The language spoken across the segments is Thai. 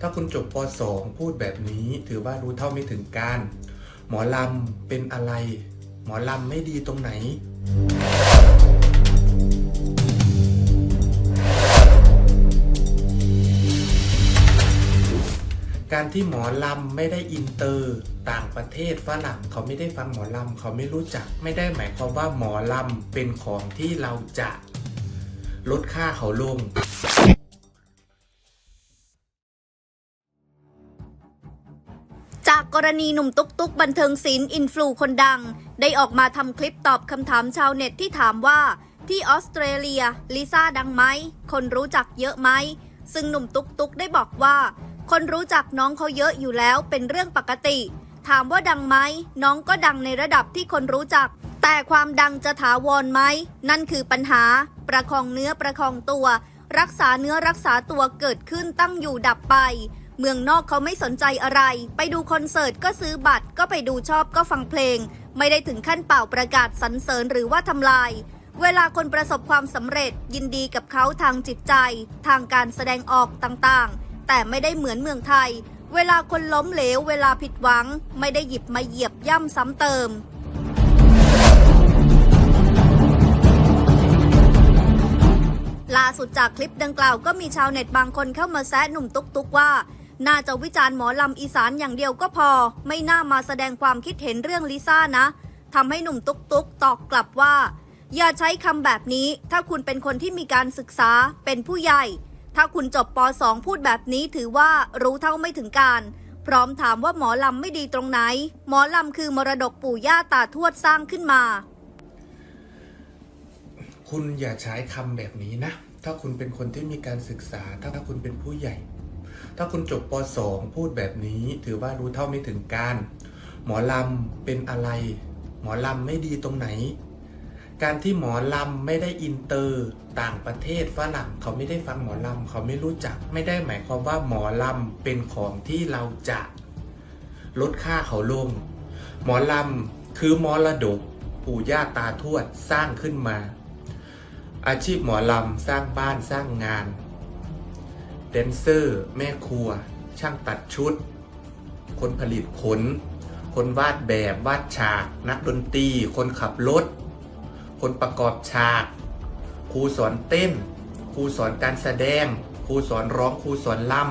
ถ้าคุณจบป .2 พูดแบบนี้ ถือว่ารู้เท่าไม่ถึงการ หมอลำเป็นอะไร หมอลำไม่ดีตรงไหน การที่หมอลำไม่ได้อินเตอร์ ต่างประเทศฝรั่งเขาไม่ได้ฟังหมอลำเขาไม่รู้จัก ไม่ได้หมายความว่าหมอลำเป็นของที่เราจะลดค่าเขาลง กรณีหนุ่มตุ๊กตุ๊กบันเทิงศิลป์อินฟลูคนดัง ได้ออกมาทำคลิปตอบคำถามชาวเน็ตที่ถามว่า ที่ออสเตรเลียลิซ่าดังไหม คนรู้จักเยอะไหม ซึ่งหนุ่มตุ๊กตุ๊กได้บอกว่า คนรู้จักน้องเขาเยอะอยู่แล้วเป็นเรื่องปกติ ถามว่าดังไหม น้องก็ดังในระดับที่คนรู้จัก แต่ความดังจะถาวรไหม นั่นคือปัญหา ประคองเนื้อประคองตัว รักษาเนื้อรักษาตัวเกิดขึ้นตั้งอยู่ดับไป เมืองนอกเขาไม่สนใจอะไร ไปดูคอนเสิร์ตก็ซื้อบัตร ก็ไปดูชอบก็ฟังเพลง ไม่ได้ถึงขั้นเป่าประกาศสรรเสริญหรือว่าทำลาย เวลาคนประสบความสำเร็จยินดีกับเขาทางจิตใจ ทางการแสดงออกต่างๆ แต่ไม่ได้เหมือนเมืองไทย เวลาคนล้มเหลว เวลาผิดหวัง ไม่ได้หยิบมาเหยียบย่ำซ้ำเติมล่าสุดจากคลิปดังกล่าวก็มีชาวเน็ตบางคนเข้ามาแซะหนุ่มตุ๊กตุ๊กว่า น่าจะวิจารณ์หมอลำอีสานอย่างเดียวก็พอ ไม่น่ามาแสดงความคิดเห็นเรื่องลิซ่านะทำให้หนุ่มตุ๊กตุ๊กตอบกลับว่า อย่าใช้คำแบบนี้ ถ้าคุณเป็นคนที่มีการศึกษาเป็นผู้ใหญ่ ถ้าคุณจบป .2 พูดแบบนี้ถือว่ารู้เท่าไม่ถึงการ พร้อมถามว่าหมอลำไม่ดีตรงไหน หมอลำคือมรดกปู่ย่าตาทวดสร้างขึ้นมา คุณอย่าใช้คำแบบนี้นะ ถ้าคุณเป็นคนที่มีการศึกษา ถ้าคุณเป็นผู้ใหญ่ ถ้าคุณจบป .2 พูดแบบนี้ ถือว่ารู้เท่าไม่ถึงการ หมอลำเป็นอะไร หมอลำไม่ดีตรงไหน การที่หมอลำไม่ได้อินเตอร์ ต่างประเทศฝรั่งเขาไม่ได้ฟังหมอลำเขาไม่รู้จัก ไม่ได้หมายความว่าหมอลำเป็นของที่เราจะลดค่าเขาลง หมอลำคือมรดกปู่ย่าตาทวดสร้างขึ้นมา อาชีพหมอลำสร้างบ้านสร้างงาน แดนเซอร์ แม่ครัว ช่างตัดชุด คนผลิตขน คนวาดแบบวาดฉาก นักดนตรี คนขับรถ คนประกอบฉาก ครูสอนเต้น ครูสอนการแสดง ครูสอนร้อง ครูสอนล่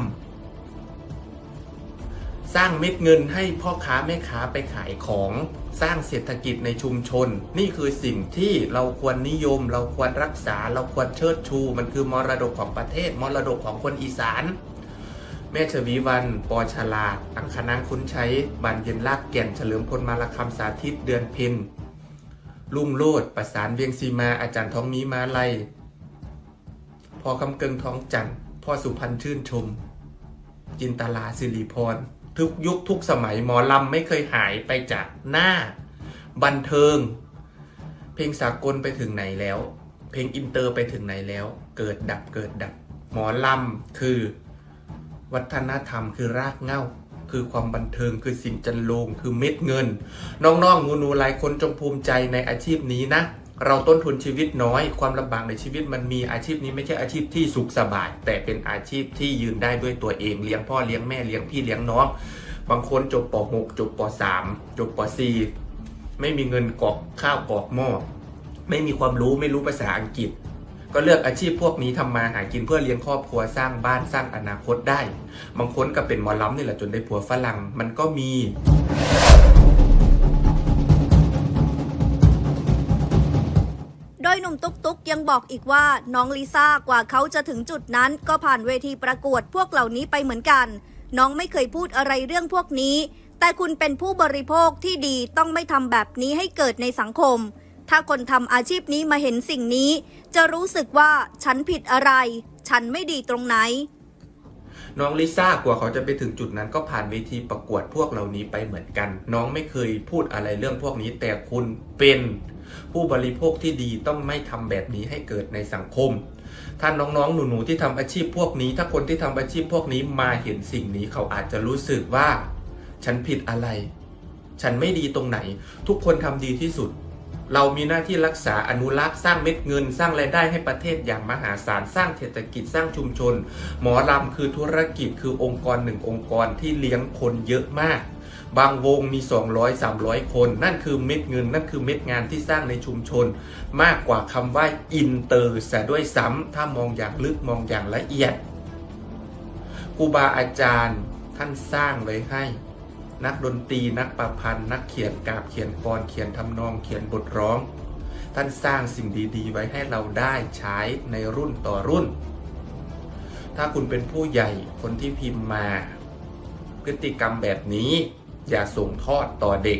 ำ สร้างเม็ดเงินให้พ่อค้าแม่ค้าไปขายของ สร้างเศรษฐกิจในชุมชน นี่คือสิ่งที่เราควรนิยม เราควรรักษา เราควรเชิดชู มันคือมรดกของประเทศ มรดกของคนอีสาน แม่ชวีวัน ปอชลาด อังคณางคุ้นใช้บันเย็นลากแก่น เฉลิมพลมาลคำสาธิตเดือนเพ็ญลุ่งโลดประสานเวียงซีมาอาจารย์ท้องมีมาไลพอคำเกิงท้องจันทร์พ่อสุพรรณชื่นชม จินตลาสิริพร ทุกยุคทุกสมัยหมอลำไม่เคยหายไปจากหน้า บันเทิง เพลงสากลไปถึงไหนแล้ว เพลงอินเตอร์ไปถึงไหนแล้ว เกิดดับเกิดดับ หมอลำคือ วัฒนธรรมคือรากเหง้า คือความบันเทิงคือสิ่งจันโลงคือเม็ดเงิน น้องๆหนูๆหลายคนจงภูมิใจในอาชีพนี้นะ เราต้นทุนชีวิตน้อย ความลำบากในชีวิตมันมีอาชีพนี้ไม่ใช่อาชีพที่สุขสบาย แต่เป็นอาชีพที่ยืนได้ด้วยตัวเองเลี้ยงพ่อเลี้ยงแม่เลี้ยงพี่เลี้ยงน้อง บางคนจบป .6 จบป .3 จบป .4 ไม่มีเงินกอกข้าวกอกหม้อไม่มีความรู้ไม่รู้ภาษาอังกฤษ ก็เลือกอาชีพพวกนี้ทำมาหากินเพื่อเลี้ยงครอบครัวสร้างบ้านสร้างอนาคตได้ บางคนก็เป็นหมอลำนี่แหละจนได้ผัวฝรั่งมันก็มี ดยหนุ่มตุ๊กตุ๊กยังบอกอีกว่าน้องลิซ่ากว่าเขาจะถึงจุดนั้น ก็ผ่านเวทีประกวดพวกเหล่านี้ไปเหมือนกัน น้องไม่เคยพูดอะไรเรื่องพวกนี้ แต่คุณเป็นผู้บริโภคที่ดีต้องไม่ทำแบบนี้ให้เกิดในสังคม ถ้าคนทำอาชีพนี้มาเห็นสิ่งนี้ จะรู้สึกว่าฉันผิดอะไร ฉันไม่ดีตรงไหนน้องลิซ่ากว่าเขาจะไปถึงจุดนั้นก็ผ่านเวทีประกวดพวกเหล่านี้ไปเหมือนกัน น้องไม่เคยพูดอะไรเรื่องพวกนี้ แต่คุณเป็น ผู้บริโภคที่ดีต้องไม่ทำแบบนี้ให้เกิดในสังคมถ้านน้องๆ หนูๆที่ทำอาชีพพวกนี้ ถ้าคนที่ทำอาชีพพวกนี้มาเห็นสิ่งนี้เขาอาจจะรู้สึกว่า ฉันผิดอะไร ฉันไม่ดีตรงไหน ทุกคนทำดีที่สุด เรามีหน้าที่รักษาอนุรักษ์สร้างเม็ดเงิน สร้างรายได้ให้ประเทศอย่างมหาศาลสร้างเศรษฐกิจสร้างชุมชน หมอลำคือธุรกิจคือองค์กรหนึ่งองค์กรที่เลี้ยงคนเยอะมาก บางวงมี 200 300 คน นั่นคือเม็ดเงิน นั่นคือเม็ดงานที่สร้างในชุมชน มากกว่าคำว่าอินเตอร์ซะด้วยซ้ำถ้ามองอย่างลึกมองอย่างละเอียดครูบาอาจารย์ท่านสร้างไว้ให้ นักดนตรีนักประพันธ์ นักเขียนกาบเขียนกรเขียนทำนองเขียนบทร้อง ท่านสร้างสิ่งดีๆ ไว้ให้เราได้ใช้ในรุ่นต่อรุ่น ถ้าคุณเป็นผู้ใหญ่คนที่พิมพ์มา พฤติกรรมแบบนี้ อย่าส่งทอดต่อเด็ก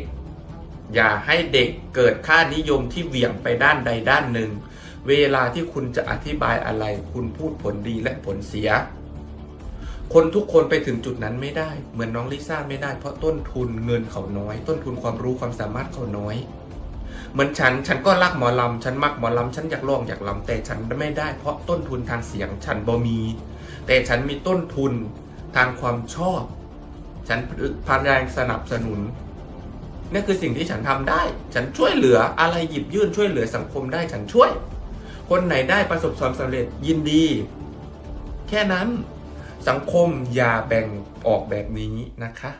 อย่าให้เด็กเกิดค่านิยมที่เหวี่ยงไปด้านใดด้านหนึ่ง เวลาที่คุณจะอธิบายอะไร คุณพูดผลดีและผลเสีย คนทุกคนไปถึงจุดนั้นไม่ได้ เหมือนน้องลิซ่าไม่ได้ เพราะต้นทุนเงินเขาน้อย ต้นทุนความรู้ความสามารถเขาน้อยเหมือนฉัน ฉันก็รักหมอลำ ฉันมักหมอลำ ฉันอยากร้องอยากลำแต่ฉันไม่ได้ เพราะต้นทุนทางเสียงฉันบ่มี แต่ฉันมีต้นทุนทางความชอบ ฉันพยายสนับสนุนนี่คือสิ่งที่ฉันทำได้ ฉันช่วยเหลืออะไรหยิบยื่นช่วยเหลือสังคมได้ฉันช่วย คนไหนได้ประสบความสำเร็จยินดี แค่นั้นสังคมอย่าแบ่งออกแบบนี้นะคะ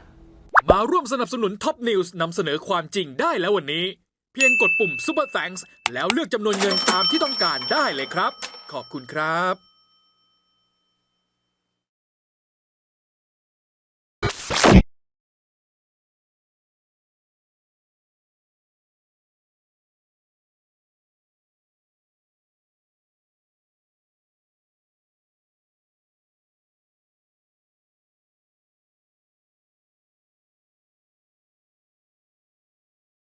มาร่วมสนับสนุนท็อปนิวส์นำเสนอความจริงได้แล้ววันนี้ เพียงกดปุ่ม Super Thanks แล้วเลือกจำนวนเงินตามที่ต้องการได้เลยครับ ขอบคุณครับ